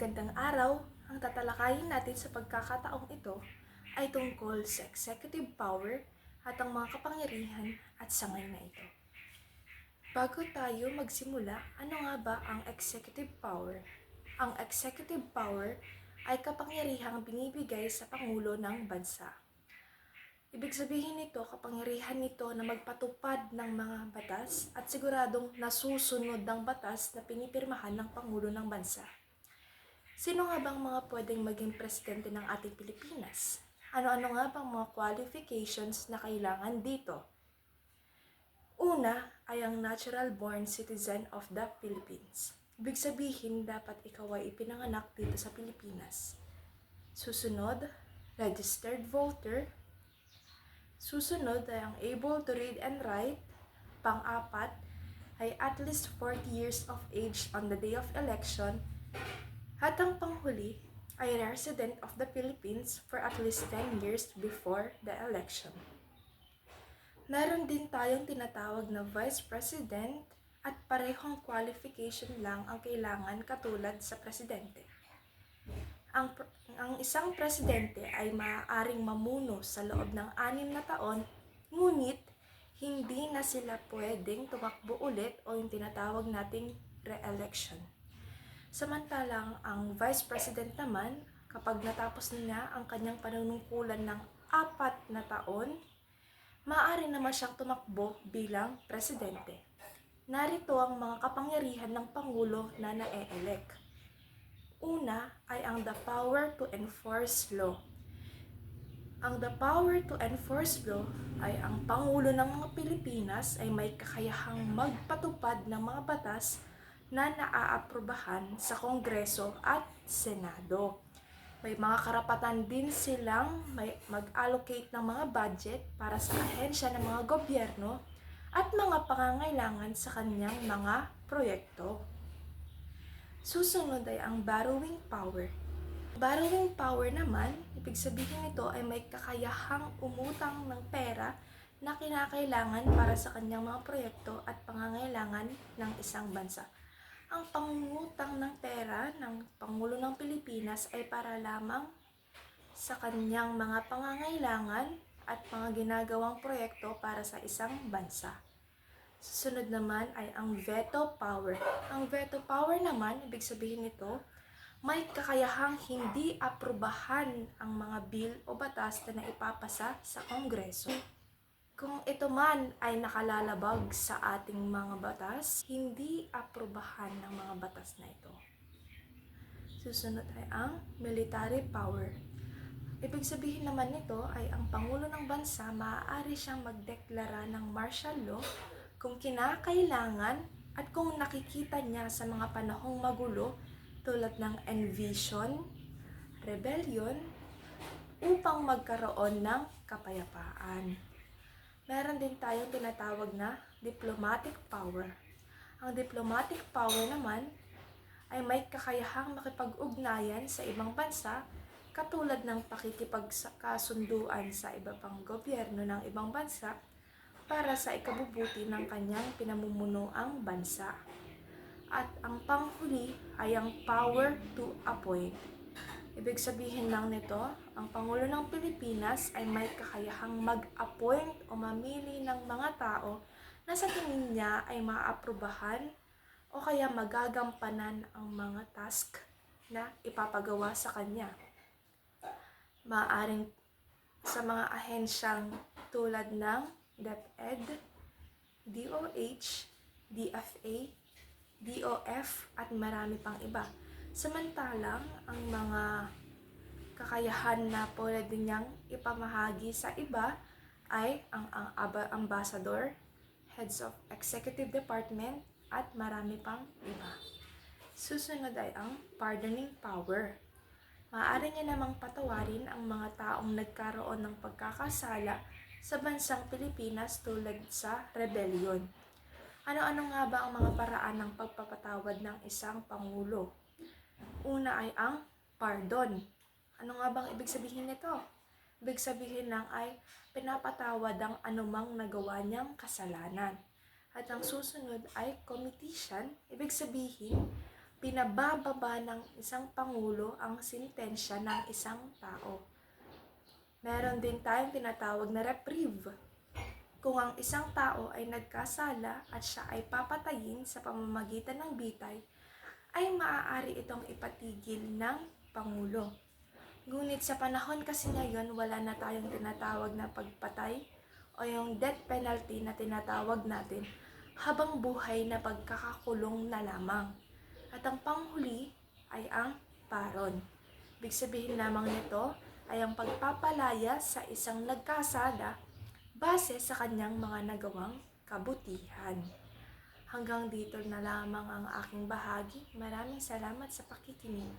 Magandang araw! Ang tatalakayin natin sa pagkakataong ito ay tungkol sa executive power at ang mga kapangyarihan at sangay na ito. Bago tayo magsimula, ano nga ba ang executive power? Ang executive power ay kapangyarihang binibigay sa Pangulo ng Bansa. Ibig sabihin nito, kapangyarihan nito na magpatupad ng mga batas at siguradong nasusunod ng batas na pinipirmahan ng Pangulo ng Bansa. Sino nga bang mga pwedeng maging presidente ng ating Pilipinas? Ano-ano nga bang mga qualifications na kailangan dito? Una ay ang natural born citizen of the Philippines. Ibig sabihin, dapat ikaw ay ipinanganak dito sa Pilipinas. Susunod, registered voter. Susunod ay ang able to read and write. Pang-apat ay at least 40 years of age on the day of election. At ang panghuli ay resident of the Philippines for at least 10 years before the election. Meron din tayong tinatawag na Vice President at parehong qualification lang ang kailangan katulad sa Presidente. Ang, ang isang presidente ay maaaring mamuno sa loob ng anim na taon, ngunit hindi na sila pwedeng tumakbo ulit o yung tinatawag nating re-election. Samantalang ang Vice President naman, kapag natapos na niya ang kanyang panunungkulan ng apat na taon, maaari naman siyang tumakbo bilang presidente. Narito ang mga kapangyarihan ng Pangulo na na-elect. Una ay ang the power to enforce law. Ang the power to enforce law ay ang Pangulo ng mga Pilipinas ay may kakayahang magpatupad ng mga batas na naaaprubahan sa Kongreso at Senado. May mga karapatan din silang mag-allocate ng mga budget para sa ahensya ng mga gobyerno at mga pangangailangan sa kanyang mga proyekto. Susunod ay ang borrowing power. Borrowing power naman, ibig sabihin nito ay may kakayahang umutang ng pera na kinakailangan para sa kanyang mga proyekto at pangangailangan ng isang bansa. Ang pangungutang ng pera ng Pangulo ng Pilipinas ay para lamang sa kanyang mga pangangailangan at mga ginagawang proyekto para sa isang bansa. Susunod naman ay ang veto power. Ang veto power naman, ibig sabihin nito, may kakayahang hindi aprubahan ang mga bill o batas na naipapasa sa Kongreso. Kung ito man ay nakalalabag sa ating mga batas, hindi aprubahan ng mga batas na ito. Susunod ay ang military power. Ibig sabihin naman nito ay ang Pangulo ng Bansa maaari siyang magdeklara ng martial law kung kinakailangan at kung nakikita niya sa mga panahong magulo tulad ng envision, rebellion, upang magkaroon ng kapayapaan. Meron din tayong tinatawag na diplomatic power. Ang diplomatic power naman ay may kakayahang makipag-ugnayan sa ibang bansa katulad ng pakikipagkasunduan sa iba pang gobyerno ng ibang bansa para sa ikabubuti ng kanyang pinamumunuang bansa. At ang panghuli ay ang power to appoint. Ibig sabihin lang nito, ang Pangulo ng Pilipinas ay may kakayahang mag-appoint o mamili ng mga tao na sa tingin niya ay maaprubahan o kaya magagampanan ang mga task na ipapagawa sa kanya. Maaring sa mga ahensyang tulad ng DepEd, DOH, DFA, DOF at marami pang iba. Samantalang ang mga kakayahan na pwede niyang ipamahagi sa iba ay ang, ang ambassador, heads of executive department at marami pang iba. Susunod ay ang pardoning power. Maaari niya namang patawarin ang mga taong nagkaroon ng pagkakasala sa bansang Pilipinas tulad sa rebellion. Ano-ano nga ba ang mga paraan ng pagpapatawad ng isang pangulo? Una ay ang pardon. Ano nga bang ibig sabihin nito? Ibig sabihin lang ay pinapatawad ang anumang nagawa niyang kasalanan. At ang susunod ay comitition. Ibig sabihin, pinabababa ng isang pangulo ang sintensya ng isang tao. Meron din tayong tinatawag na reprieve. Kung ang isang tao ay nagkasala at siya ay papatayin sa pamamagitan ng bitay, ay maaari itong ipatigil ng Pangulo. Ngunit sa panahon kasi ngayon, wala na tayong tinatawag na pagpatay o yung death penalty na tinatawag natin habang buhay na pagkakakulong na lamang. At ang panghuli ay ang paron. Ibig sabihin lamang nito ay ang pagpapalaya sa isang nagkasala base sa kanyang mga nagawang kabutihan. Hanggang dito na lamang ang aking bahagi. Maraming salamat sa pakikinig.